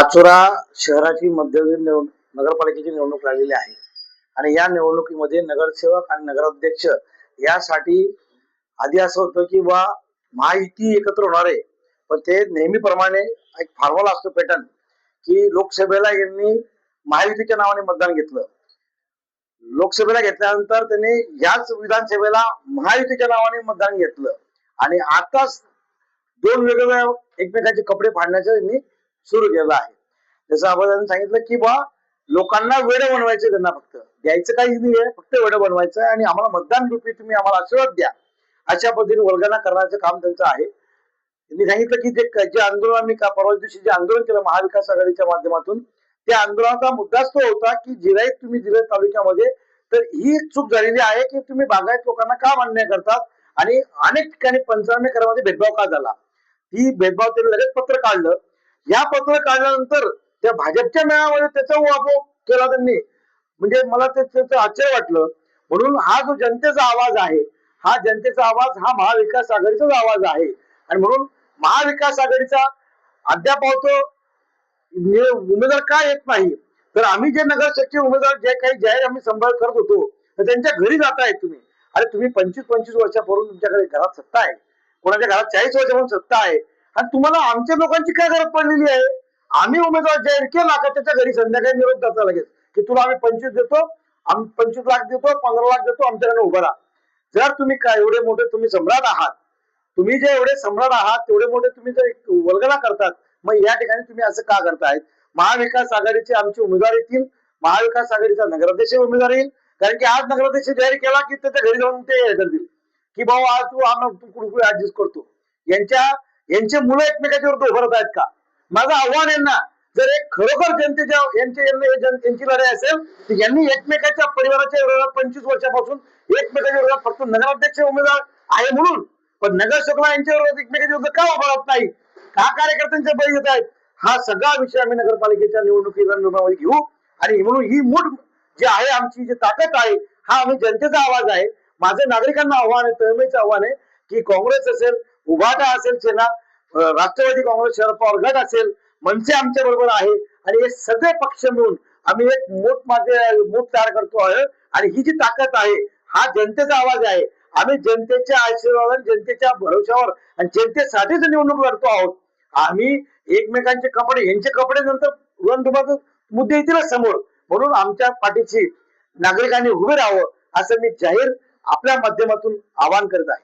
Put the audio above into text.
पाचोरा शहराची मध्यवर्ती नगरपालिकेची निवडणूक लागलेली आहे. आणि या निवडणुकीमध्ये नगरसेवक आणि नगराध्यक्ष यासाठी आधी असं होतं की बा महायुती एकत्र होणार आहे. पण ते नेहमीप्रमाणे एक फॉर्म्युला असतो पॅटर्न की लोकसभेला यांनी महायुतीच्या नावाने मतदान घेतलं. लोकसभेला घेतल्यानंतर त्यांनी याच विधानसभेला महायुतीच्या नावाने मतदान घेतलं. आणि आताच दोन वेगवेगळ्या एकमेकांचे कपडे फाडण्याचं त्यांनी सुरू केलं आहे. जसं आपण सांगितलं की बा लोकांना वेळ बनवायचे त्यांना फक्त. द्यायचं काही नाहीये फक्त वेळ बनवायचं आहे आणि आम्हाला मतदान रूपी तुम्ही आम्हाला आशीर्वाद द्या. अशा पद्धतीने वर्गना करण्याचं काम त्यांचं आहे. त्यांनी सांगितलं की जे जे आंदोलन आम्ही का परवा दिवशी जे आंदोलन केलं महाविकास आघाडीच्या माध्यमातून त्या आंदोलनाचा मुद्दाच तो होता की जिराईत तुम्ही जिराईत तालुक्यामध्ये तर ही एक चूक झालेली आहे की तुम्ही बागायत लोकांना का मान्य करतात आणि अनेक ठिकाणी पंचावन्न करामध्ये भेदभाव का झाला? ही भेदभाव त्यांनी लगेच पत्र काढलं. या पत्र काढल्यानंतर त्या भाजपच्या मेळामध्ये त्याचा वापर केला त्यांनी. म्हणजे मला ते- त्याचं आश्चर्य वाटलं. म्हणून हा जो जनतेचा आवाज आहे हा जनतेचा आवाज हा महाविकास आघाडीचाच आवाज आहे आणि म्हणून महाविकास आघाडीचा अद्याप होतो म्हणजे उमेदवार का येत नाही? तर आम्ही जे नगरसेवकचे उमेदवार जे काही जाहीर आम्ही संभाळ करत होतो तर त्यांच्या घरी जात आहेत तुम्ही. अरे तुम्ही पंचवीस पंचवीस वर्षापूर्वी तुमच्याकडे घरात सत्ता आहे. कोणाच्या घरात चाळीस वर्षापासून सत्ता आहे. आणि तुम्हाला आमच्या लोकांची काय गरज पडलेली आहे? आम्ही उमेदवार जाहीर केला का त्याच्या घरी संध्याकाळी निरोप जाता लगेच? की तुला आम्ही पंचवीस देतो आम्ही पंचवीस लाख देतो पंधरा लाख देतो आमच्याकडे उभं राहा. जर तुम्ही काय एवढे मोठे तुम्ही सम्राट आहात तुम्ही जे एवढे सम्राट आहात तेवढे मोठे तुम्ही जर वल्गना करतात मग या ठिकाणी तुम्ही असं का करतायत? महाविकास आघाडीचे आमचे उमेदवार येतील महाविकास आघाडीचा नगराध्यक्ष उमेदवार येईल कारण की आज नगराध्यक्ष जाहीर केला की त्याच्या घरी जाऊन ते हे करतील. की भाऊ आज तू आम्हाला तू कुठे ऍडजस्ट करतो? यांच्या यांचे मुलं एकमेकाच्या विरुद्ध आहेत का? माझं आव्हान यांना जर एक खरोखर जनतेच्या यांचे यांची लढाई असेल तर यांनी एकमेकाच्या परिवाराच्या विरोधात पंचवीस वर्षापासून एकमेकाच्या विरोधात फक्त नगराध्यक्ष उमेदवार आहे म्हणून. पण नगरसेवकला यांच्या विरोधात एकमेकाच्या विरुद्ध का उभं नाही? का कार्यकर्त्यांचे बळी येत आहेत? हा सगळा विषय आम्ही नगरपालिकेच्या निवडणुकीला निवडणुकीमध्ये घेऊ. आणि म्हणून ही मूठ जी आहे आमची जी ताकद आहे हा आम्ही जनतेचा आवाज आहे. माझं नागरिकांना आव्हान आहे तळमळीचं आव्हान आहे की काँग्रेस असेल उभाटा असेल सेना राष्ट्रवादी काँग्रेस शरद पवार गट असेल मनसे आमच्या बरोबर आहे. आणि हे सगळे पक्ष मिळून आम्ही एक मोठ माझे मोठ तयार करतो आहे. आणि ही जी ताकद आहे हा जनतेचा आवाज आहे. आम्ही जनतेच्या आशीर्वादाने जनतेच्या भरोश्यावर आणि जनतेसाठीच निवडणूक लढतो आहोत. आम्ही एकमेकांचे कपडे यांचे कपडे नंतर मुद्दे येतीलच समोर. म्हणून आमच्या पाठीशी नागरिकांनी उभे राहावं असं मी जाहीर आपल्या माध्यमातून आवाहन करत आहे.